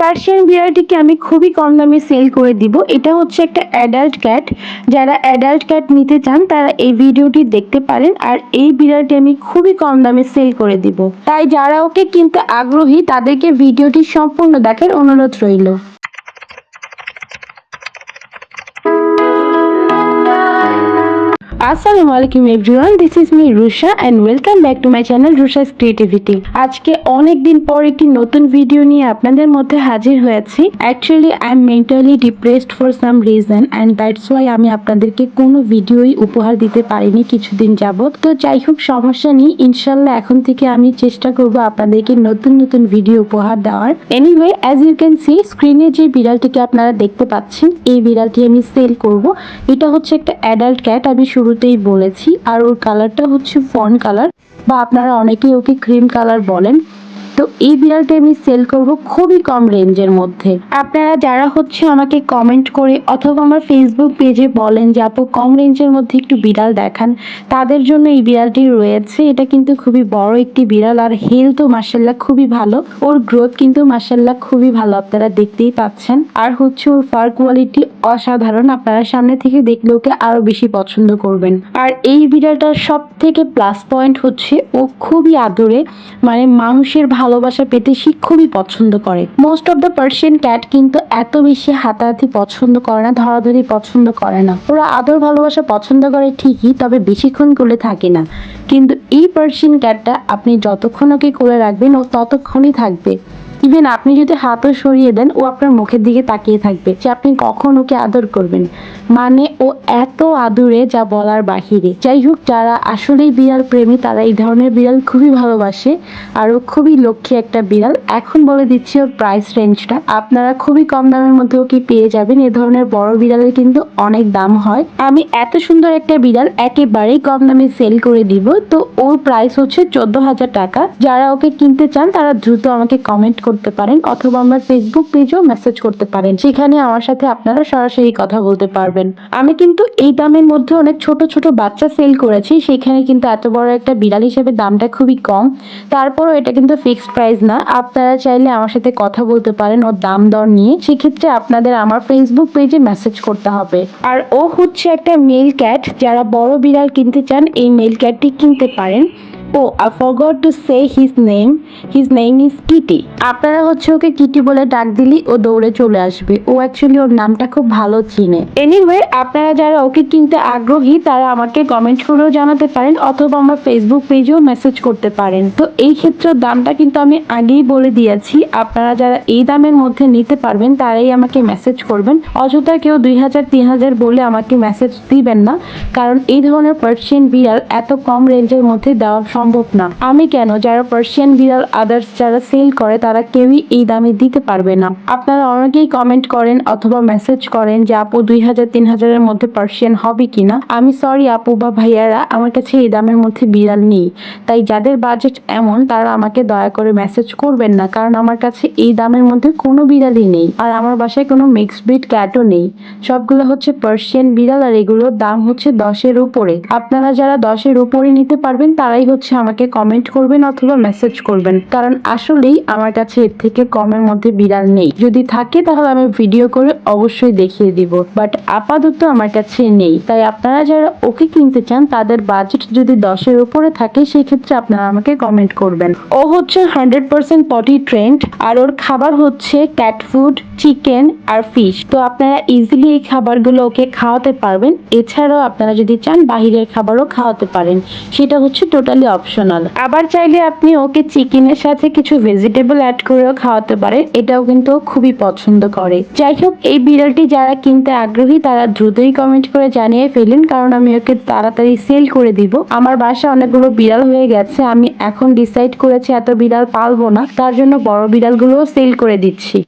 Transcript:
Persian বিড়ালটিকে আমি খুবই কম দামে সেল করে দিব? এটা হচ্ছে একটা অ্যাডাল্ট ক্যাট যারা অ্যাডাল্ট ক্যাট নিতে চান, তারা এই ভিডিওটি দেখতে পারেন আর এই বিড়ালটি আমি খুবই কম দামে সেল করে দিব। তাই যারা ওকে কিনতে আগ্রহী, তাদেরকে ভিডিওটি সম্পূর্ণ দেখার অনুরোধ রইল। আসসালামু আলাইকুম everyone this is me Rusha and welcome back to my channel Rusha's creativity আজকে অনেক দিন পর একটি নতুন ভিডিও নিয়ে আপনাদের মধ্যে হাজির হয়েছি। Actually I am mentally depressed for some reason and that's why আমি আপনাদেরকে কোনো ভিডিওই উপহার দিতে পারিনি কিছুদিন যাবত তো যাই হোক, সমস্যা নেই। ইনশাল্লাহ এখন থেকে আমি চেষ্টা করব আপনাদেরকে নতুন নতুন ভিডিও উপহার দেওয়ার। Anyway as you can see স্ক্রিনে যে বিড়ালটিকে আপনারা দেখতে পাচ্ছেন, এই বিড়ালটি আমি সেল করব। এটা হচ্ছে একটা অ্যাডাল্ট ক্যাট আমি শুরুতেই বলেছি, আর ওর কালারটা হচ্ছে ফন কালার বা আপনারা অনেকেই ওকে ক্রিম কালার বলেন। তো এই বিড়ালটা আমি সেল করব খুবই কম রেঞ্জের মধ্যে। আপনারা যারা হচ্ছে আমাকে কমেন্ট করে অথবা আমার ফেসবুক পেজে বলেন যে, আপু, কম রেঞ্জের মধ্যে একটু বিড়াল দেখান। তাদের জন্য এই বিড়ালটি রয়েছে। এটা কিন্তু খুবই বড় একটি বিড়াল, আর হেলথও মার্শাল্লাহ খুবই ভালো। ওর গ্রোথ কিন্তু মার্শাল্লাহ খুবই ভালো, আপনারা দেখতেই পাচ্ছেন। আর হচ্ছে ওর ফার কোয়ালিটি অসাধারণ। আপনারা সামনে থেকে দেখলে ওকে আরও বেশি পছন্দ করবেন। আর এই বিড়ালটার সব থেকে প্লাস পয়েন্ট হচ্ছে ও খুবই আদরে মানে মানুষের ভালোবাসা পেতে সে খুবই পছন্দ করে। Most of the Persian cat কিন্তু এত বেশি হাতাহাতি পছন্দ করে না, ধরাধরি পছন্দ করে না। ওরা আদর ভালোবাসা পছন্দ করে ঠিকই, তবে বেশিক্ষণ কোলে থাকে না। কিন্তু এই পার্সিয়ান ক্যাটটা আপনি যতক্ষণ ওকে করে রাখবেন, ও ততক্ষণই থাকবে। ইভেন আপনি যদি হাতও সরিয়ে দেন, ও আপনার মুখের দিকে তাকিয়ে থাকবে। যে আপনি কখন ওকে আদর করবেন? মানে ও এত আদুরে যা বলার বাহিরে। যাই হোক, যারা আসলেই বিড়াল প্রেমী, তারা এই ধরনের বিড়াল খুবই ভালোবাসে। আর ও খুবই লক্ষ্মী একটা বিড়াল। এখন বলে দিচ্ছি ওর প্রাইস রেঞ্জটা আপনারা খুবই কম দামের মধ্যে ওকে পেয়ে যাবেন। এ ধরনের বড় বিড়ালের কিন্তু অনেক দাম হয়। আমি এত সুন্দর একটা বিড়াল একেবারেই কম দামে সেল করে দিব। তো ওর প্রাইস হচ্ছে চোদ্দ হাজার টাকা। যারা ওকে কিনতে চান, তারা দ্রুত আমাকে কমেন্ট করতে পারেন অথবা আমার ফেসবুক পেজেও মেসেজ করতে পারেন সেখানে আমার সাথে আপনারা সরাসরি কথা বলতে পারবেন। আমি কিন্তু এই দামের মধ্যে অনেক ছোট ছোট বাচ্চা সেল করেছি, সেখানে কিন্তু এত বড় একটা বিড়াল হিসেবে দামটা খুবই কম। তারপরও এটা কিন্তু ফিক্সড প্রাইস না। আপনারা চাইলে আমার সাথে কথা বলতে পারেন ওর দাম দর নিয়ে। সেক্ষেত্রে আপনাদের আমার ফেসবুক পেজে মেসেজ করতে হবে। আর ও হচ্ছে একটা মেল ক্যাট যারা বড় বিড়াল কিনতে চান, এই মেল ক্যাটটি কিনতে পারেন। ও I forgot to say his name his name is Kitty আপনারা হচ্ছে ওকে কিটি বলে ডাক দিলি ও দৌড়ে চলে আসবে। ও অ্যাকচুয়ালি ওর নামটা খুব ভালো চিনে। এনিওয়ে আপনারা যারা ওকে কিনতে আগ্রহী, তারা আমাকে কমেন্ট করেও জানাতে পারেন, অথবা আমার ফেসবুক পেজেও মেসেজ করতে পারেন। তো এই ক্ষেত্রে দামটা কিন্তু আমি আগেই বলে দিয়েছি। আপনারা যারা এই দামের মধ্যে নিতে পারবেন, তারাই আমাকে মেসেজ করবেন। অযথা কেউ দুই হাজার, তিন হাজার বলে আমাকে মেসেজ দিবেন না। কারণ এই ধরনের পার্সিয়ান বিড়াল এত কম রেঞ্জের মধ্যে দেওয়া সম্ভব না। আমি কেন? যারা পার্সিয়ান বিড়াল আদার্স যারা সেল করে, তারা কেউই এই দামে দিতে পারবে না। আপনারা অনেকেই কমেন্ট করেন অথবা মেসেজ করেন যে, আপু দুই হাজার তিন হাজারের মধ্যে পার্সিয়ান হবে কিনা? আমি সরি আপু বা ভাইয়ারা, আমার কাছে এই দামের মধ্যে বিড়াল নেই। তাই যাদের বাজেট এমন, তারা আমাকে দয়া করে মেসেজ করবেন না, কারণ আমার কাছে এই দামের মধ্যে কোনো বিড়ালই নেই। আর আমার বাসায় কোনো মিক্সড ব্রিড ক্যাটও নেই। সবগুলো হচ্ছে পার্সিয়ান বিড়াল, আর এগুলোর দাম হচ্ছে দশের উপরে। আপনারা যারা দশের উপরে নিতে পারবেন, তারাই হচ্ছে আমাকে কমেন্ট করবেন অথবা মেসেজ করবেন। কারণ আসলেই আমার কাছে এর থেকে কমের মধ্যে বিড়াল নেই। যদি থাকে তাহলে আমি ভিডিও করে অবশ্যই দেখিয়ে দিব। বাট আপাতত আমার কাছে নেই। তাই আপনারা যারা ওকে কিনতে চান, তাদের বাজেট যদি দশের উপরে থাকে, সেক্ষেত্রে আপনারা আমাকে কমেন্ট করবেন। ও হচ্ছে হান্ড্রেড পার্সেন্ট পটি ট্রেন্ড আর ওর খাবার হচ্ছে ক্যাট ফুড চিকেন আর ফিশ তো আপনারা ইজিলি এই খাবারগুলো ওকে খাওয়াতে পারবেন। এছাড়াও আপনারা যদি চান, বাহিরের খাবারও খাওয়াতে পারেন। সেটা হচ্ছে টোটালি অপশনাল আবার চাইলে আপনি ওকে চিকেনের সাথে কিছু ভেজিটেবল অ্যাড করেও খাওয়াতে পারেন, এটাও কিন্তু খুবই পছন্দ করে। যাই হোক, এই বিড়ালটি যারা কিনতে আগ্রহী, তারা দ্রুতই কমেন্ট করে জানিয়ে ফেলেন, কারণ আমি ওকে তাড়াতাড়ি সেল করে দিব। আমার বাসা অনেকগুলো বিড়াল হয়ে গেছে, আমি এখন ডিসাইড করেছি এত বিড়াল পালবো না, তার জন্য বড় বিড়ালগুলোও সেল করে দিচ্ছি।